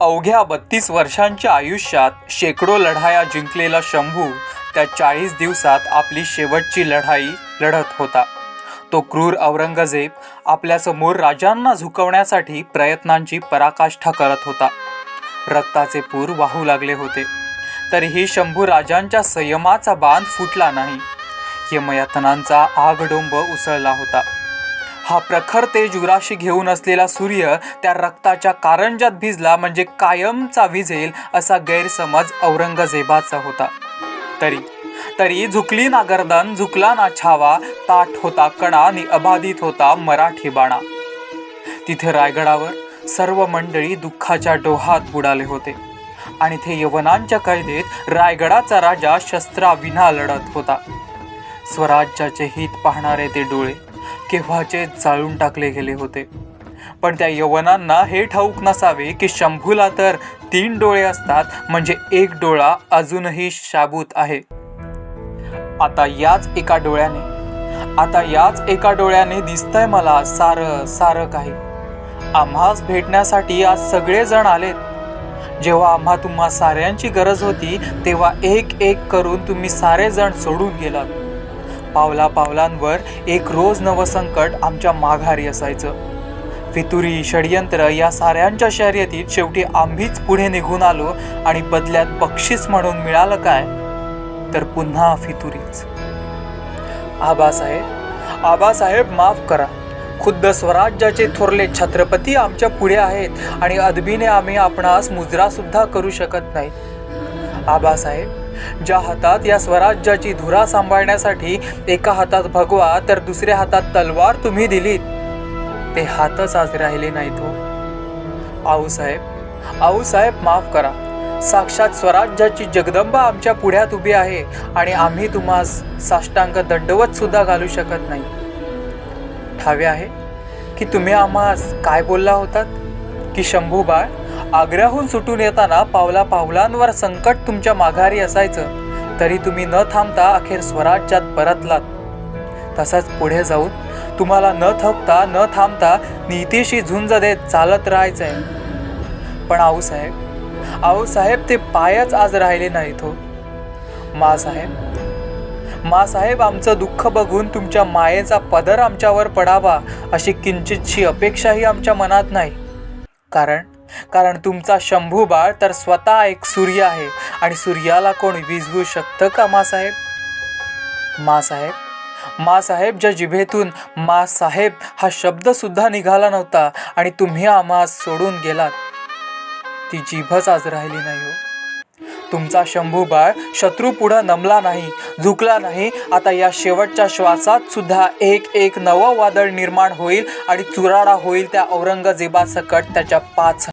अवघ्या बत्तीस वर्षांच्या आयुष्यात शेकडो लढाया जिंकलेला शंभू त्या चाळीस दिवसात आपली शेवटची लढाई लढत होता. तो क्रूर औरंगजेब आपल्यासमोर राजांना झुकवण्यासाठी प्रयत्नांची पराकाष्ठा करत होता. रक्ताचे पूर वाहू लागले होते. तरीही शंभू राजांच्या संयमाचा बांध फुटला नाही. यमयतनांचा आगडोंब उसळला होता. हा प्रखर तेज उराशी घेऊन असलेला सूर्य त्या रक्ताच्या कारंजात भिजला म्हणजे कायमचा विझेल असा गैरसमज औरंगजेबाचा होता. तरी तरी झुकली ना गर्दन झुकला ना छावा ताठ होता कणा आणि अबाधित होता मराठी बाणा. तिथे रायगडावर सर्व मंडळी दुःखाच्या डोहात बुडाले होते आणि ते यवनांच्या कैदेत रायगडाचा राजा शस्त्राविना लढत होता. स्वराज्याचे हित पाहणारे ते डोळे केव्हाचे जाळून टाकले गेले होते. पण त्या यवनांना हे ठाऊक नसावे की शंभूला तर तीन डोळे असतात म्हणजे एक डोळा अजूनही शाबूत आहे. आता याच एका डोळ्याने आता याच एका डोळ्याने दिसतंय मला सारं सारं काही. आम्हा भेटण्यासाठी आज सगळेजण आलेत. जेव्हा आम्हा तुम्हा साऱ्यांची गरज होती तेव्हा एक एक करून तुम्ही सारे जण सोडून गेलात. पावला पावलांवर एक रोज नवं संकट आमच्या माघारी असायचं. फितुरी षडयंत्र या साऱ्यांच्या शर्यतीत शेवटी आम्हीच पुढे निघून आलो आणि बदल्यात बक्षीस म्हणून मिळालं काय? तर पुन्हा फितुरीच. आबासाहेब आबासाहेब माफ करा. खुद्द स्वराज्याचे थोरले छत्रपती आमच्या पुढे आहेत आणि अदबीने आम्ही आपणास मुजरासुद्धा करू शकत नाही. आबासाहेब ज्या हातात या स्वराज्याची धुरा सांभाळण्यासाठी एका हातात भगवा तर दुसऱ्या हातात तलवार तुम्ही दिलीत. ते हातच आज राहिले नाहीत हो. आऊसाहेब आऊसाहेब माफ करा. साक्षात स्वराज्याची जगदंबा आमच्या पुढ्यात उभी आहे आणि आम्ही तुम्हास साष्टांग दंडवत सुद्धा घालू शकत नाही. ठावे आहे की तुम्ही आम्हास काय बोलला होतात? की शंभू बाळ आग्र्याहून सुटून येताना पावला पावलांवर संकट तुमच्या माघारी असायचं. तरी तुम्ही न थांबता अखेर स्वराज्यात परतलात. तसंच पुढे जाऊन तुम्हाला न थकता न थांबता नीतीशी झुंज देत चालत राहायचंय. पण आऊसाहेब आऊसाहेब ते पायच आज राहिले नाहीत हो. मासाहेब मासाहेब आमचं दुःख बघून तुमच्या मायेचा पदर आमच्यावर पडावा अशी किंचितशी अपेक्षाही आमच्या मनात नाही. कारण कारण तुमचा शंभू बाळ तर स्वतः एक सूर्य आहे. आणि सूर्याला कोण विझवू शकतं का मासाहेब? मासाहेब? मासाहेब ज्या जिभेतून मासाहेब हा शब्द सुद्धा निघाला नव्हता आणि तुम्ही आम्हास सोडून गेलात. ती जिभच आज राहिली नाही हो. तुमचा शंभू बाळ शत्रू पुढं नमला नाही झुकला नाही. आता या शेवटच्या श्वासात सुद्धा एक एक नवं वादळ निर्माण होईल आणि चुराडा होईल त्या औरंगजेबासकट त्याच्या पाच